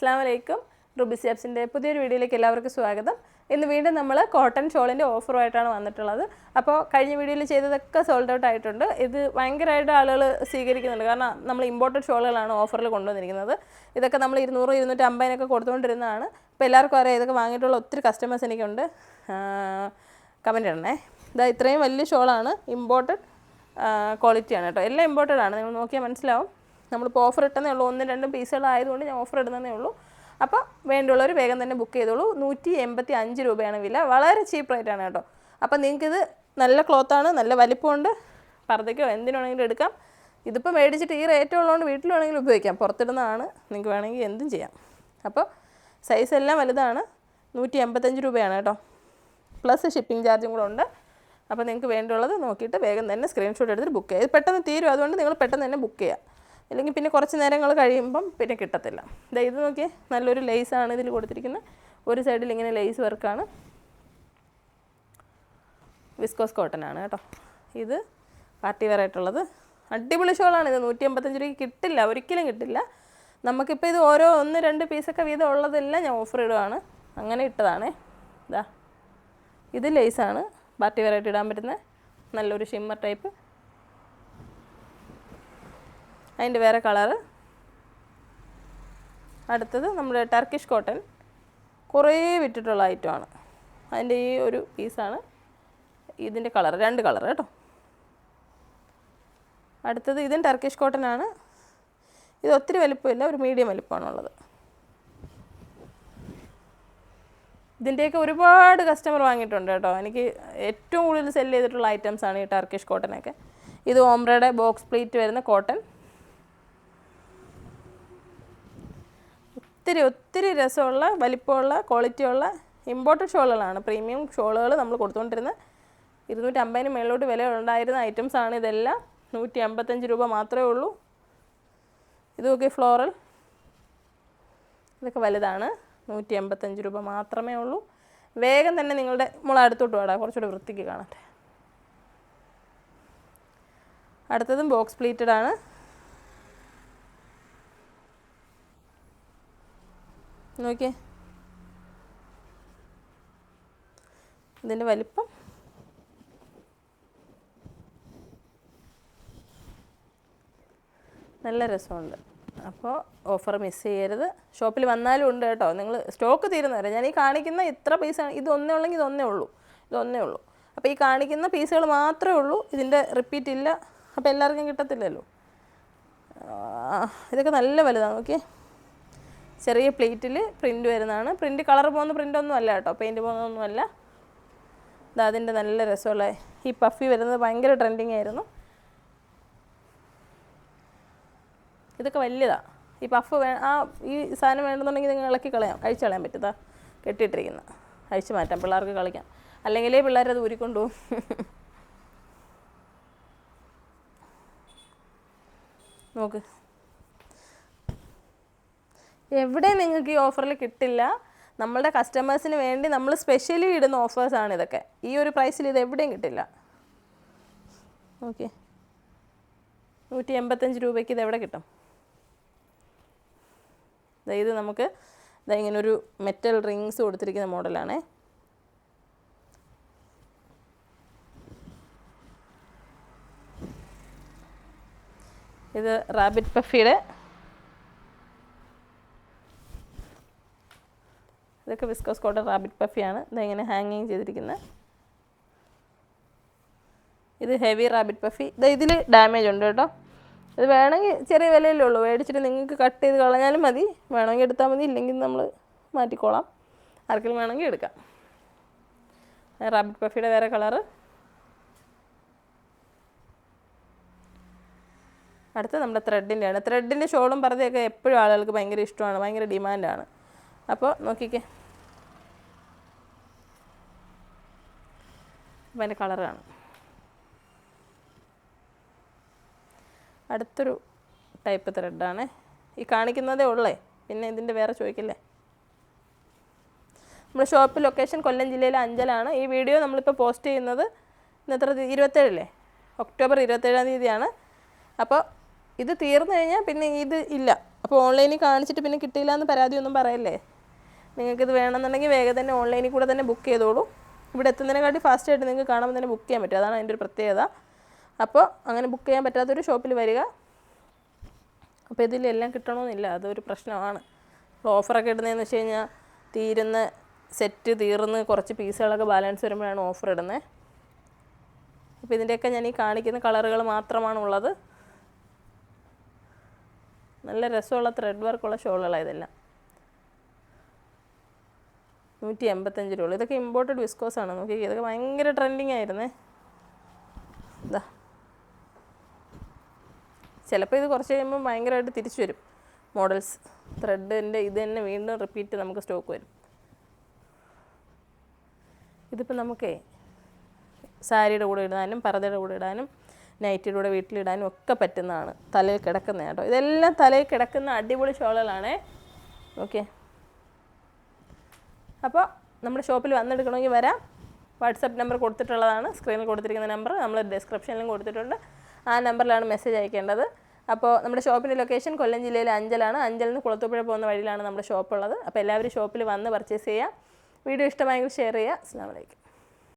അസ്സാം വലൈക്കും റുബി സാബ്സിന്റെ പുതിയൊരു വീഡിയോയിലേക്ക് എല്ലാവർക്കും സ്വാഗതം. ഇന്ന് വീണ്ടും നമ്മൾ കോട്ടൺ ഷോളിന്റെ ഓഫറുമായിട്ടാണ് വന്നിട്ടുള്ളത്. അപ്പോൾ കഴിഞ്ഞ വീഡിയോയിൽ ചെയ്തതൊക്കെ സോൾഡ് ഔട്ട് ആയിട്ടുണ്ട്. ഇത് ഭയങ്കരമായിട്ട് ആളുകൾ സ്വീകരിക്കുന്നുണ്ട്. കാരണം നമ്മൾ ഇമ്പോർട്ടഡ് ഷോളുകളാണ് ഓഫറിൽ കൊണ്ടുവന്നിരിക്കുന്നത്. ഇതൊക്കെ നമ്മൾ ഇരുന്നൂറ് ഇരുന്നൂറ്റി അമ്പതിനൊക്കെ കൊടുത്തുകൊണ്ടിരുന്നതാണ്. അപ്പോൾ എല്ലാവർക്കും അറിയാം ഇതൊക്കെ വാങ്ങിയിട്ടുള്ള ഒത്തിരി കസ്റ്റമേഴ്സ് എനിക്കുണ്ട്. കമന്റ് ഇടണേ. ഇതാ ഇത്രയും വലിയ ഷോളാണ് ഇമ്പോർട്ടഡ് ക്വാളിറ്റിയാണ് കേട്ടോ. എല്ലാം ഇമ്പോർട്ടഡ് ആണ്. നിങ്ങൾ നോക്കിയാൽ മനസ്സിലാവും. നമ്മളിപ്പോൾ ഓഫർ ഇട്ടെന്നേ ഉള്ളൂ. ഒന്നും രണ്ടും പീസുകളായതുകൊണ്ട് ഞാൻ ഓഫർ ഇടുന്നതേ ഉള്ളൂ. അപ്പോൾ വേണ്ടുള്ളവർ വേഗം തന്നെ ബുക്ക് ചെയ്തോളൂ. നൂറ്റി എൺപത്തി അഞ്ച് രൂപയാണ് വില. വളരെ ചീപ്പ് റേറ്റാണ് കേട്ടോ. അപ്പോൾ നിങ്ങൾക്കിത് നല്ല ക്ലോത്താണ് നല്ല വലിപ്പമുണ്ട്. പർദ്ദയ്ക്കോ എന്തിനാണെങ്കിലും എടുക്കാം. ഇതിപ്പോൾ മേടിച്ചിട്ട് ഈ റേറ്റ് ഉള്ളതുകൊണ്ട് വീട്ടിൽ വേണമെങ്കിലും ഉപയോഗിക്കാം. പുറത്തിടുന്നതാണ്. നിങ്ങൾക്ക് വേണമെങ്കിൽ എന്തും ചെയ്യാം. അപ്പോൾ സൈസ് എല്ലാം വലുതാണ്. നൂറ്റി എൺപത്തഞ്ച് രൂപയാണ് കേട്ടോ. പ്ലസ് ഷിപ്പിംഗ് ചാർജും കൂടെ ഉണ്ട്. അപ്പോൾ നിങ്ങൾക്ക് വേണ്ടിയുള്ളത് നോക്കിയിട്ട് വേഗം തന്നെ സ്ക്രീൻഷോട്ട് എടുത്തിട്ട് ബുക്ക് ചെയ്യുക ഇത് പെട്ടെന്ന് തീരും. അതുകൊണ്ട് നിങ്ങൾ പെട്ടെന്ന് തന്നെ ബുക്ക് ചെയ്യുക അല്ലെങ്കിൽ പിന്നെ കുറച്ച് നേരങ്ങൾ കഴിയുമ്പം പിന്നെ കിട്ടത്തില്ല. ദേ ഇത് നോക്കിയേ നല്ലൊരു ലേസാണ് ഇതിൽ കൊടുത്തിരിക്കുന്നത്. ഒരു സൈഡിൽ ഇങ്ങനെ ലേസ് വർക്കാണ് വിസ്കോസ് കോട്ടൺ ആണ് കേട്ടോ. ഇത് പാർട്ടി വെയർ ആയിട്ടുള്ളത്. അടിപൊളി ഷോളാണ് ഇത്. നൂറ്റി അമ്പത്തഞ്ച് രൂപയ്ക്ക് കിട്ടില്ല ഒരിക്കലും കിട്ടില്ല. നമുക്കിപ്പോൾ ഇത് ഓരോ ഒന്ന് രണ്ട് പീസൊക്കെ വീതം ഉള്ളതെല്ലാം ഞാൻ ഓഫർ ഇടുവാണ്. അങ്ങനെ ഇട്ടതാണ്. ഇതാ ഇത് ലേസാണ് പാർട്ടി ആയിട്ട് ഇടാൻ പറ്റുന്ന നല്ലൊരു ഷിമ്മർ ടൈപ്പ് അതിന്റെ വേറെ കളറ്. അടുത്തത് നമ്മുടെ ടർക്കിഷ് കോട്ടൺ കുറേ വിട്ടിട്ടുള്ള ഐറ്റമാണ് അതിന്റെ ഈ ഒരു പീസാണ് ഇതിന്റെ കളർ രണ്ട് കളർ കേട്ടോ. അടുത്തത് ഇതും ടർക്കിഷ് കോട്ടൺ ആണ്. ഇത് ഒത്തിരി വലിപ്പമില്ല ഒരു മീഡിയം വലിപ്പമാണുള്ളത്. ഇതിന്റെയൊക്കെ ഒരുപാട് കസ്റ്റമർ വാങ്ങിയിട്ടുണ്ട് കേട്ടോ. എനിക്ക് ഏറ്റവും കൂടുതൽ സെൽ ചെയ്തിട്ടുള്ള ഐറ്റംസ് ആണ് ഈ ടർക്കിഷ് കോട്ടനൊക്കെ ഇത് ഓംബ്രയുടെ ബോക്സ് പ്ലേറ്റ് വരുന്ന കോട്ടൺ ഒത്തിരി ഒത്തിരി രസമുള്ള വലിപ്പമുള്ള ക്വാളിറ്റിയുള്ള ഇമ്പോർട്ടഡ് ഷോളുകളാണ്. പ്രീമിയം ഷോളുകൾ നമ്മൾ കൊടുത്തുകൊണ്ടിരുന്ന ഇരുന്നൂറ്റമ്പതിന് മേളിലോട്ട് വില ഉണ്ടായിരുന്ന ഐറ്റംസ് ആണ് ഇതെല്ലാം. നൂറ്റി അമ്പത്തഞ്ച് രൂപ മാത്രമേ ഉള്ളൂ. ഇതൊക്കെ ഫ്ലോറൽ ഇതൊക്കെ വലുതാണ്. നൂറ്റി അമ്പത്തഞ്ച് രൂപ മാത്രമേ ഉള്ളൂ. വേഗം തന്നെ നിങ്ങളുടെ മുള അടുത്തോട്ട് വേടാ. കുറച്ചുകൂടെ വൃത്തിക്ക് കാണട്ടെ. അടുത്തതും ബോക്സ് പ്ലീറ്റഡ് ആണ്. നോക്കിയേ. ഇതിന്റെ വലിപ്പം. നല്ല രസമുണ്ട്. അപ്പോൾ ഓഫർ മിസ് ചെയ്യരുത്. ഷോപ്പിൽ വന്നാലും ഉണ്ട് കേട്ടോ. നിങ്ങൾ സ്റ്റോക്ക് തീരുന്ന വരെ. ഞാൻ ഈ കാണിക്കുന്ന ഇത്ര പീസ് ഇതൊന്നേ ഉള്ളെങ്കിൽ ഇതൊന്നേ ഉള്ളൂ. ഇതൊന്നേ ഉള്ളൂ. അപ്പോൾ ഈ കാണിക്കുന്ന പീസുകൾ മാത്രമേ ഉള്ളൂ. ഇതിന്റെ റിപ്പീറ്റ് ഇല്ല. അപ്പോൾ എല്ലാവർക്കും കിട്ടത്തില്ലല്ലോ. ഇതൊക്കെ നല്ല വലുതാണ്. ഓക്കെ ചെറിയ പ്ലേറ്റിൽ പ്രിന്റ് വരുന്നതാണ്. പ്രിന്റ് കളർ പോകുന്ന പ്രിന്റ് ഒന്നും അല്ല കേട്ടോ. പെയിന്റ് പോകുന്നതൊന്നും അല്ല. ഇത് അതിന്റെ നല്ല രസമുള്ള ഈ പഫി വരുന്നത് ഭയങ്കര ട്രെൻഡിങ് ആയിരുന്നു. ഇതൊക്കെ വലിയതാണ് ഈ പഫ് വേ ആ ഈ സാധനം വേണമെന്നുണ്ടെങ്കിൽ നിങ്ങൾ ഇളക്കി കളയാം. അഴിച്ചു കളയാൻ പറ്റുതാ കെട്ടിയിട്ടിരിക്കുന്ന. അഴിച്ചു മാറ്റാം. പിള്ളേർക്ക് കളിക്കാം. അല്ലെങ്കിലേ പിള്ളേരത് ഊരിക്കൊണ്ടു നോക്ക്. എവിടെ നിങ്ങൾക്ക് ഈ ഓഫറിൽ കിട്ടില്ല നമ്മളുടെ കസ്റ്റമേഴ്സിന് വേണ്ടി നമ്മൾ സ്പെഷ്യലി ഇടുന്ന ഓഫേഴ്സാണ് ഇതൊക്കെ. ഈ ഒരു പ്രൈസിൽ ഇത് എവിടെയും കിട്ടില്ല. ഓക്കെ നൂറ്റി എൺപത്തഞ്ച് രൂപയ്ക്ക് ഇത് എവിടെ കിട്ടും? ഇത് നമുക്ക് ദാ ഇങ്ങനെ ഒരു മെറ്റൽ റിങ്സ് കൊടുത്തിരിക്കുന്ന മോഡലാണ് ഇത് റാബിറ്റ് പഫിയുടെ ഇതൊക്കെ വിസ്കോസ് കോട്ടൺ റാബിറ്റ് പഫിയാണ് ഇതെങ്ങനെ ഹാങ്ങിങ് ചെയ്തിരിക്കുന്നത് ഇത് ഹെവി റാബിറ്റ് പഫി ഇത് ഇതിൽ ഡാമേജ് ഉണ്ട് കേട്ടോ. ഇത് വേണമെങ്കിൽ ചെറിയ വിലയല്ലേ ഉള്ളൂ. മേടിച്ചിട്ട് നിങ്ങൾക്ക് കട്ട് ചെയ്ത് കളഞ്ഞാലും മതി. വേണമെങ്കിൽ എടുത്താൽ മതി. ഇല്ലെങ്കിൽ നമ്മൾ മാറ്റിക്കോളാം. ആർക്കെങ്കിലും വേണമെങ്കിൽ എടുക്കാം. റാബിറ്റ് പഫിയുടെ വേറെ കളറ് അടുത്ത നമ്മുടെ ത്രെഡിന്റെയാണ് ത്രെഡിന്റെ ഷോളും പറഞ്ഞൊക്കെ എപ്പോഴും ആളുകൾക്ക് ഭയങ്കര ഇഷ്ടമാണ്. ഭയങ്കര ഡിമാൻഡാണ് അപ്പോൾ നോക്കിക്കേ. അപ്പോൾ അതിന്റെ കളറാണ്. അടുത്തൊരു ടൈപ്പ് ത്രെഡാണ്. ഈ കാണിക്കുന്നതേ ഉള്ളേ. പിന്നെ ഇതിന്റെ വേറെ ചോദിക്കില്ലേ? നമ്മൾ ഷോപ്പ് ലൊക്കേഷൻ കൊല്ലം ജില്ലയിലെ അഞ്ചലാണ്. ഈ വീഡിയോ നമ്മളിപ്പോൾ പോസ്റ്റ് ചെയ്യുന്നത് ഇന്നത്ര ഇരുപത്തേഴല്ലേ? ഒക്ടോബർ ഇരുപത്തേഴാം തീയതിയാണ്. അപ്പോൾ ഇത് തീർന്നു കഴിഞ്ഞാൽ പിന്നെ ഇത് ഇല്ല. അപ്പോൾ ഓൺലൈനിൽ കാണിച്ചിട്ട് പിന്നെ കിട്ടിയില്ല എന്ന് പരാതിയൊന്നും പറയല്ലേ? നിങ്ങൾക്കിത് വേണമെന്നുണ്ടെങ്കിൽ വേഗം തന്നെ ഓൺലൈനിൽ കൂടെ തന്നെ ബുക്ക് ചെയ്തോളൂ. ഇവിടെ എത്തുന്നതിനെക്കാട്ടി ഫാസ്റ്റായിട്ട് നിങ്ങൾക്ക് കാണുമ്പോൾ തന്നെ ബുക്ക് ചെയ്യാൻ പറ്റും. അതാണ് അതിന്റെ ഒരു പ്രത്യേകത. അപ്പോൾ അങ്ങനെ ബുക്ക് ചെയ്യാൻ പറ്റാത്തൊരു ഷോപ്പിൽ വരിക. അപ്പോൾ ഇതിലെല്ലാം കിട്ടണമെന്നില്ല. അതൊരു പ്രശ്നമാണ്. ഓഫറൊക്കെ ഇടുന്നതെന്ന് വെച്ച് കഴിഞ്ഞാൽ തീരുന്ന സെറ്റ് തീർന്ന് കുറച്ച് പീസുകളൊക്കെ ബാലൻസ് വരുമ്പോഴാണ് ഓഫർ ഇടുന്നത് അപ്പോൾ ഇതിന്റെയൊക്കെ ഞാൻ ഈ കാണിക്കുന്ന കളറുകൾ മാത്രമാണ് ഉള്ളത്. നല്ല രസമുള്ള ത്രെഡ് വർക്കുള്ള ഷോളുകളാണ് ഇതെല്ലാം. നൂറ്റി എൺപത്തഞ്ച് രൂപ ഇതൊക്കെ ഇമ്പോർട്ടഡ് വിസ്കോസ് ആണ്. നോക്കി ഇതൊക്കെ ഭയങ്കര ട്രെൻഡിങ് ആയിരുന്നേ. ഇതാ ചിലപ്പോൾ ഇത് കുറച്ച് കഴിയുമ്പോൾ ഭയങ്കരമായിട്ട് തിരിച്ചു വരും. മോഡൽസ് ത്രെഡിന്റെ ഇത് തന്നെ വീണ്ടും റിപ്പീറ്റ് നമുക്ക് സ്റ്റോക്ക് വരും. ഇതിപ്പോൾ നമുക്കേ സാരിയുടെ കൂടെ ഇടാനും പർദ്ദയുടെ കൂടെ ഇടാനും നൈറ്റിയുടെ കൂടെ വീട്ടിലിടാനും ഒക്കെ പറ്റുന്നതാണ്. തലയിൽ കിടക്കുന്ന കേട്ടോ. ഇതെല്ലാം തലയിൽ കിടക്കുന്ന അടിപൊളി ഷോളുകളാണേ. ഓക്കെ അപ്പോൾ നമ്മുടെ ഷോപ്പിൽ വന്നെടുക്കണമെങ്കിൽ വരാം. വാട്സപ്പ് നമ്പർ കൊടുത്തിട്ടുള്ളതാണ്. സ്ക്രീനിൽ കൊടുത്തിരിക്കുന്ന നമ്പർ. നമ്മൾ ഡിസ്ക്രിപ്ഷനിലും കൊടുത്തിട്ടുണ്ട്. ആ നമ്പറിലാണ് മെസ്സേജ് അയക്കേണ്ടത്. അപ്പോൾ നമ്മുടെ ഷോപ്പിന്റെ ലൊക്കേഷൻ കൊല്ലം ജില്ലയിലെ അഞ്ചലാണ്. അഞ്ചലിൽ നിന്ന് കുളത്തൂപ്പുഴ പോകുന്ന വഴിയിലാണ് നമ്മുടെ ഷോപ്പുള്ളത്. അപ്പോൾ എല്ലാവരും ഷോപ്പിൽ വന്ന് പർച്ചേസ് ചെയ്യാം. വീഡിയോ ഇഷ്ടമായെങ്കിൽ ഷെയർ ചെയ്യുക. അസ്സാം വലൈക്കും